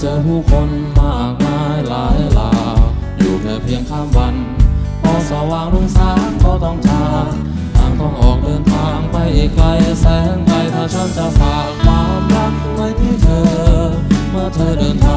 เจอผู้คนมากมายหลายหลาอยู่แค่เพียงข้ามวัน พอสว่างรุ่งสางก็ต้องจากทางต้องออกเดินทางไปอีกไกลแสนไกลถ้าฉันจะฝากความรักไว้ที่เธอ เมื่อเธอเดินทาง